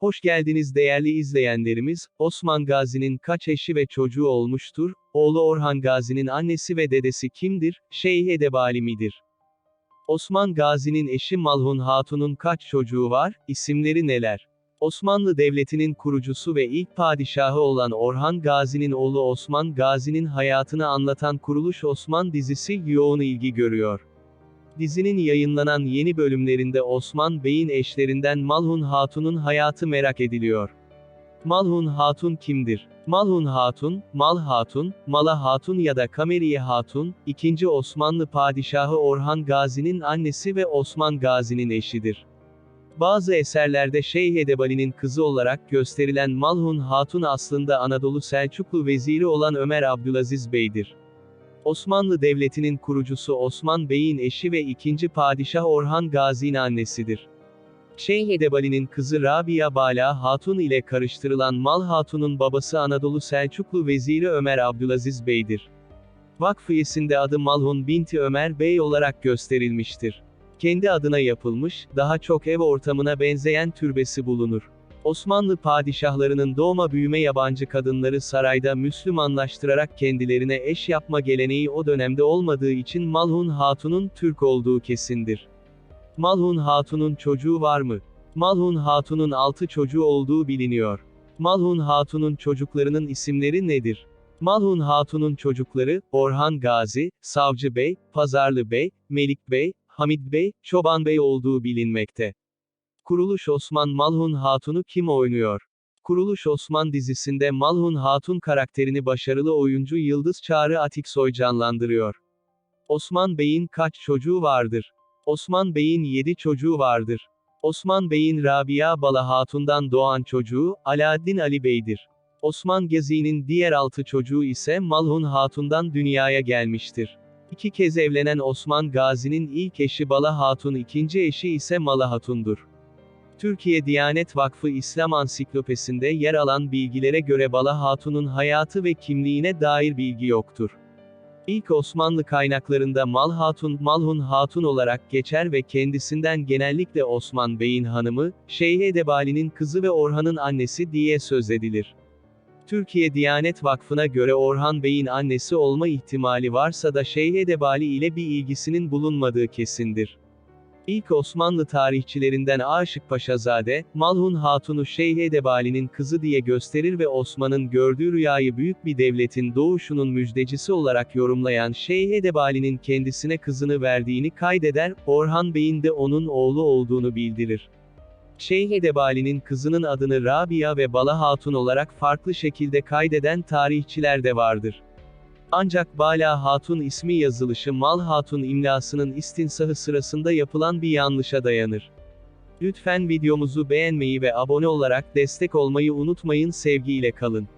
Hoş geldiniz değerli izleyenlerimiz, Osman Gazi'nin kaç eşi ve çocuğu olmuştur? Oğlu Orhan Gazi'nin annesi ve dedesi kimdir? Şeyh Edebali midir? Osman Gazi'nin eşi Malhun Hatun'un kaç çocuğu var? İsimleri neler? Osmanlı Devleti'nin kurucusu ve ilk padişahı olan Orhan Gazi'nin oğlu Osman Gazi'nin hayatını anlatan Kuruluş Osman dizisi yoğun ilgi görüyor. Dizinin yayınlanan yeni bölümlerinde Osman Bey'in eşlerinden Malhun Hatun'un hayatı merak ediliyor. Malhun Hatun kimdir? Malhun Hatun, Mal Hatun, Mala Hatun ya da Kameriye Hatun, 2. Osmanlı Padişahı Orhan Gazi'nin annesi ve Osman Gazi'nin eşidir. Bazı eserlerde Şeyh Edebali'nin kızı olarak gösterilen Malhun Hatun aslında Anadolu Selçuklu veziri olan Ömer Abdülaziz Bey'dir. Osmanlı Devleti'nin kurucusu Osman Bey'in eşi ve ikinci padişah Orhan Gazi'nin annesidir. Şeyh Edebali'nin kızı Rabia Bala Hatun ile karıştırılan Mal Hatun'un babası Anadolu Selçuklu veziri Ömer Abdülaziz Bey'dir. Vakfiyesinde adı Malhun Binti Ömer Bey olarak gösterilmiştir. Kendi adına yapılmış, daha çok ev ortamına benzeyen türbesi bulunur. Osmanlı padişahlarının doğma büyüme yabancı kadınları sarayda Müslümanlaştırarak kendilerine eş yapma geleneği o dönemde olmadığı için Malhun Hatun'un Türk olduğu kesindir. Malhun Hatun'un çocuğu var mı? Malhun Hatun'un altı çocuğu olduğu biliniyor. Malhun Hatun'un çocuklarının isimleri nedir? Malhun Hatun'un çocukları, Orhan Gazi, Savcı Bey, Pazarlı Bey, Melik Bey, Hamid Bey, Çoban Bey olduğu bilinmekte. Kuruluş Osman Malhun Hatun'u kim oynuyor? Kuruluş Osman dizisinde Malhun Hatun karakterini başarılı oyuncu Yıldız Çağrı Atiksoy canlandırıyor. Osman Bey'in kaç çocuğu vardır? Osman Bey'in 7 çocuğu vardır. Osman Bey'in Rabia Bala Hatun'dan doğan çocuğu, Alaaddin Ali Bey'dir. Osman Gezi'nin diğer 6 çocuğu ise Malhun Hatun'dan dünyaya gelmiştir. İki kez evlenen Osman Gazi'nin ilk eşi Bala Hatun ikinci eşi ise Mala Hatun'dur. Türkiye Diyanet Vakfı İslam Ansiklopesinde yer alan bilgilere göre Bala Hatun'un hayatı ve kimliğine dair bilgi yoktur. İlk Osmanlı kaynaklarında Mal Hatun, Malhun Hatun olarak geçer ve kendisinden genellikle Osman Bey'in hanımı, Şeyh Edebali'nin kızı ve Orhan'ın annesi diye söz edilir. Türkiye Diyanet Vakfı'na göre Orhan Bey'in annesi olma ihtimali varsa da Şeyh Edebali ile bir ilgisinin bulunmadığı kesindir. İlk Osmanlı tarihçilerinden Aşık Paşazade, Malhun Hatun'u Şeyh Edebali'nin kızı diye gösterir ve Osman'ın gördüğü rüyayı büyük bir devletin doğuşunun müjdecisi olarak yorumlayan Şeyh Edebali'nin kendisine kızını verdiğini kaydeder, Orhan Bey'in de onun oğlu olduğunu bildirir. Şeyh Edebali'nin kızının adını Rabia ve Bala Hatun olarak farklı şekilde kaydeden tarihçiler de vardır. Ancak Bala Hatun ismi yazılışı Mal Hatun imlasının istinsahı sırasında yapılan bir yanlışa dayanır. Lütfen videomuzu beğenmeyi ve abone olarak destek olmayı unutmayın sevgiyle kalın.